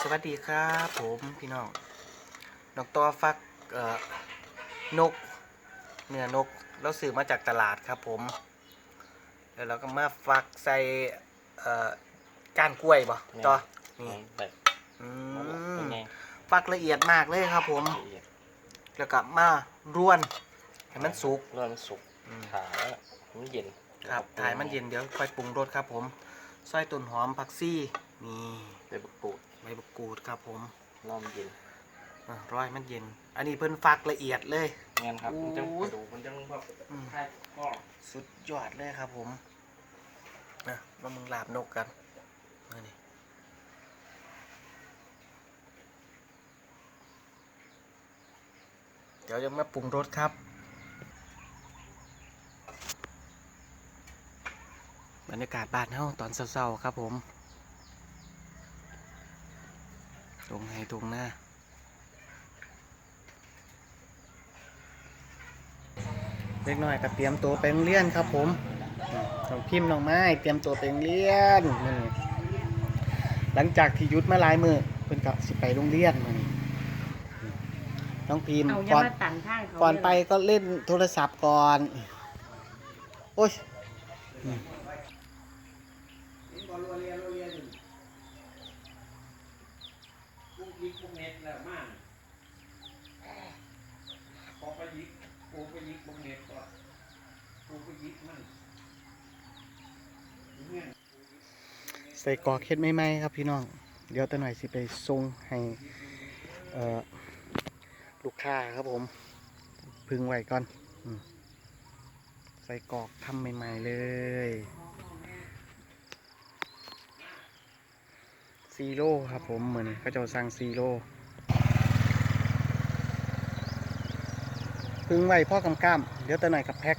สวัสดีครับผมพี่น้องนกตัวฟักเอ่อนกเนื้อนกเราซื้อมาจากตลาดครับผมแล้วเราก็มาฟักใส่เอ่อก้านกล้วยบ่ต่อนี่แบบอืเป็นมไงฟักละเอียดมากเลยครับ ผมละเอียดแล้วก็มาร่วนให้มันสุกเริ่มสุกอืมขามันเย็นครับถ่ายมันเย็นเดี๋ยวค่อยปรุงรสครับ ผมซอยต้นหอมผักซี่นี่ไปบุกปูด ใบมะกรูดครับผมน้อมเย็นอะร้อยมันเย็น อันนี้เพิ่นฟักละเอียดเลยงั้นครับมันจะโอ้กยระดูกมันจะแบบอืมคล้ายข้อสุดยอดเลยครับผมนะมามึงลาบนกกันมานี่เดี๋ยวจะมาปรุงรสครับ บรรยากาศบ้านเฮาตอนเศร้าๆครับผม ตรงให้ตรงหน้า เล็กน้อยก็เตรียมตัวไปโรงเรียนครับผมอืมน้องพิมพ์น้องไม้เตรียมตัวไปโรงเรียนนี่หลังจากที่หยุดมาหลายมือเพิ่นก็สิไปโรงเรียนมื้อนี้อืมน้องพิมพ์เอาอย่าก่อนมาตันทางเขาก่อนไปก็เล่นโทรศัพท์ก่อน โอ้ย อืม ปุ๊กยิกปุ๊กเน็ตแล้วมากพอไปยิ กูไปยิกปุ๊กเน็ตก่อนปูไปยิกมันใส่กอกเฮ็ดไม่ไหมครับพี่น้อง เดี๋ยวตะหน่อยสิไปส่งให้ลูกค้าครับผม พึงไว้ก่อนอใส่กอกทำใหม่ๆเลยซีโร่ครับผมเหมือนก็จะสั่งซีโร่ พึ่งไว้พ่อกำก้ามเดี๋ยวตะหนกับแพ็ค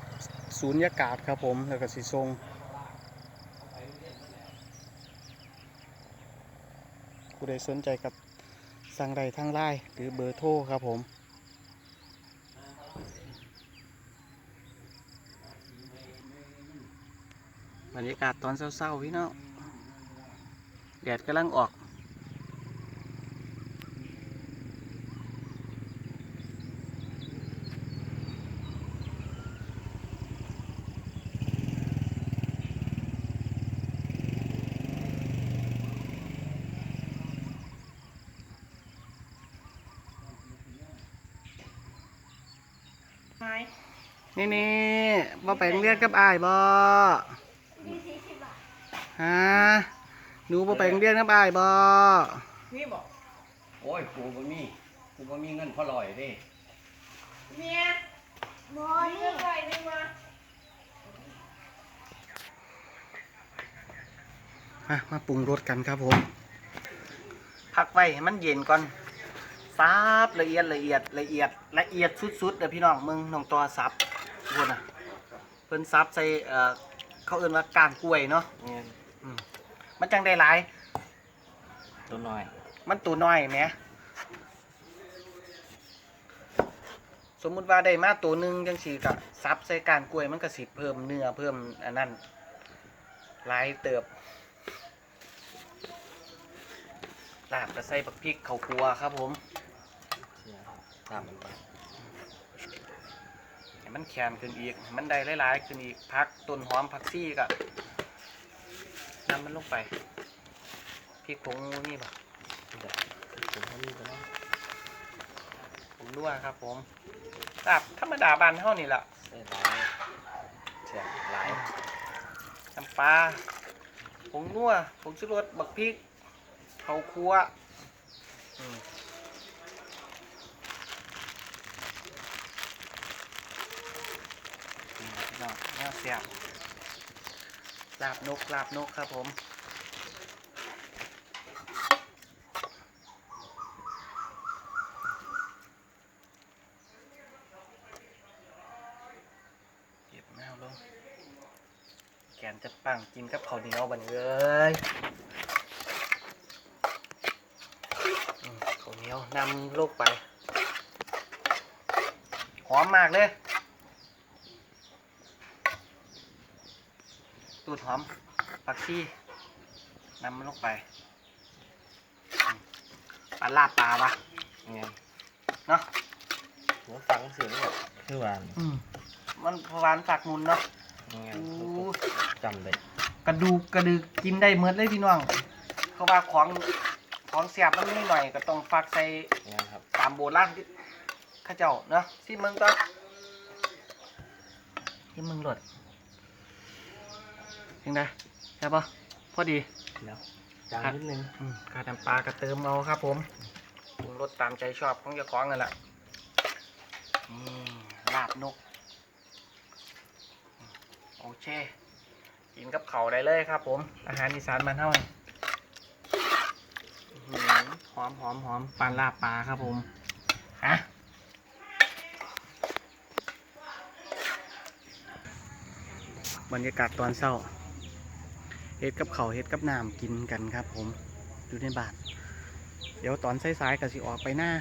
ศูนยากาศครับผมแล้วก็สีทรงผู้ใดสนใจกับสั่งใดทางไลน์หรือเบอร์โทรครับผมบรรยากาศตอนเศร้าๆพี่น้องแดดกำลังออก นี่นี่บ่ไปโรงเรียนกับอายบ่ฮะหนูบ่ไปโรงเรียนกับอายบ่นี่บอกโอ้ยกูบ่มีกูบ่มีเงินพอลอยเด้เมียบอนี่ใครได้มามามาปรุงรสกันครับผมพักไว้ให้มันเย็นก่อน ซับละเอียดละเอียดละเอียดละเอียดสุดๆเด้อพี่น้องมึงน้องตัวซับพุ่นน่ะเพิ่นซับใส่เอ่อเขาเอิ้นว่าก้านกล้วยเนาะเนี่ยอืมมันจังได้หลาย ตัวน้อยมันตัวน้อยแหมสมมุติว่าได้มาตัวหนึ่งจังสีกับซับใส่การกล้วยมันก็สิเพิ่มเนื้อเพิ่มอันนั้นหลายเติบ ลาบก็ใส่บักพริกข้าวคั่วครับผมเชี่ย ตามมันไปให้มันแข็งขึ้นอีกให้มันได้หลายๆขึ้นอีกพักต้นหอมผักซี่ก็นำมันลงไปพริกผงนี่ป่ะเดี๋ยวผมเขามีไปแล้วผมรั่วครับผมลาบธรรมดาบ้านเฮานี่แหละใส่หลายเชี่ยหลายน้ำปลาผงนัวผงชูรสบักพริกข้าวคั่วอืม น้องน่าเสียบลาบนกลาบนกครับผมเก็บแมวลงแขนจะปังกินกับข้าวเหนียวบันเลยอืมข้าวเหนียวนำลูกไป หอมมากเลย ตูดหอมผักชีนำมันลงไปอืมปลาลาบปลาปะไงเนาะหัวฟังเสียงแบบคือว่าอืมมันหวานฝากมุนเนาะไงอู้จำได้กระดูกกระดึกกินได้เมือเลยพี่น้องเขาว่าของของเสียบมันนิดหน่อยก็ต้องฝากใส่ไงครับตามโบราณที่เข้าเจ้าเนาะที่มึงก็ที่มึงหลด ยังไงใช่ปะพอดีแล้วจางนิดนึงอืมกาดน้ำปลากระเติมเอาครับ ผมปรุงรสตามใจชอบของเจ้าของนั่นแหละนี่ลาบนก โอเค กินกับเขาวได้เลยครับ ผม อาหารอีสานมันเท่านี้อื้อหือหอมหอมหอมปลาลาบปลาครับผมฮะบรรยากาศตอนเช้า เฮ็ดกับเขาเฮ็ดกับน้ำกินกันครับ ผมอยู่ในบาทเดี๋ยวตอนสายๆก็สิออกไปหน้า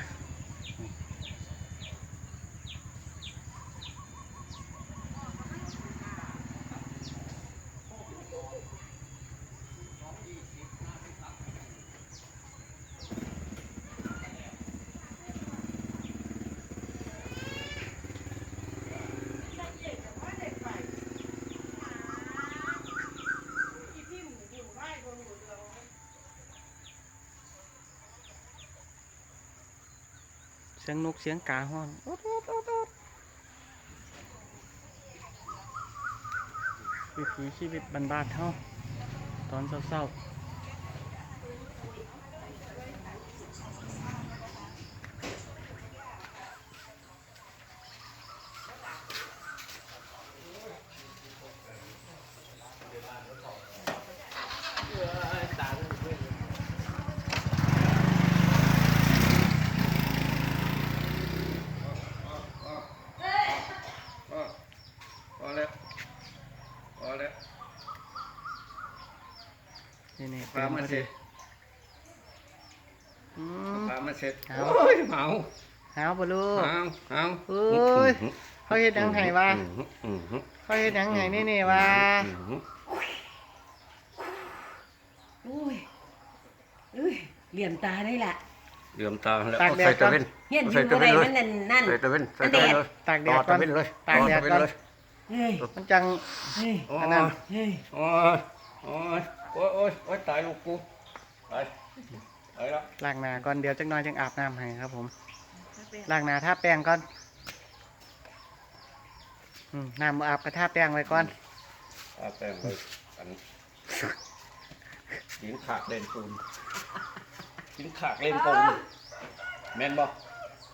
เสียงนกเสียงกาห้องวิถีชีวิตบ้านๆเท่าตอนเศร้าๆ พอแล้วพอแล้ว นี่นี่ปลามาเสร็จอืมปลามาเสร็จเอา โอ้ยเมาหาวปะลูก เอาเอาเอ้ยเขาเฮ็ดหยังไงวะอืมอืมเขาเฮ็ดหยังไงนี่นี่วะอืมอุ้ยอุ้ยเหลี่ยมตาได้ละเหลื่อมตาแล้วตากเอาแดใส่ดตะก่อนเวนเฮียนเอาอใส่ยู่ตะอะไรเวนเลยมันนั่นนั่น ใส่ตะเวนใส่ตะเวนเลยตากแดต่อดก่ตะอนเวนเลยตากแดดต่อก่อนตะเวนเลยเฮ้ย มันจัง เฮ้ย โอ้อัยนนั้นเฮ้ยโอ้ยโอ้ย โอ้ยโอ้ยโอ้ยตายลูกกูตายตายแล้วล้างหน้าก่อนเดี๋ยวจักหน่อยจังอาบน้ำให้ครับ ผมล้างหน้าทาแป้งก่อนอืมน้ำบ่อาบก็ทาแป้งไว้ก่อนอาแป้งไปอันกินขากเล่นปูนกินขากเล่นปูนแม่นบ่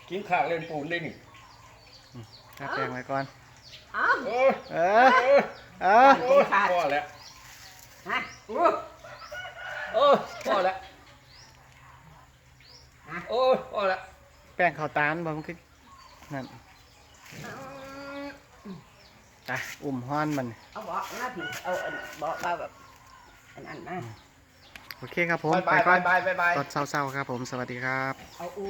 กินขากเล่นปูนได้นี่ทาแป้งไว้ก่อนเอ้าโอ้ยเออโอ้ยเออ โอ้ยพอแล้วฮะ โอ้ยโอ้ยพอแล้วโอ้ยพอแล้วแป้งข้าวตาลบ่มันคือนั่นอะอุ่มห้อนมัน เอาเบาะหน้าผิดเอาอันเบาะมาแบบอันนั้นมาโอเคครับผมบายไปบายก่อนบายบายบายตอนเศร้าๆครับผม สวัสดีครับ เอาอู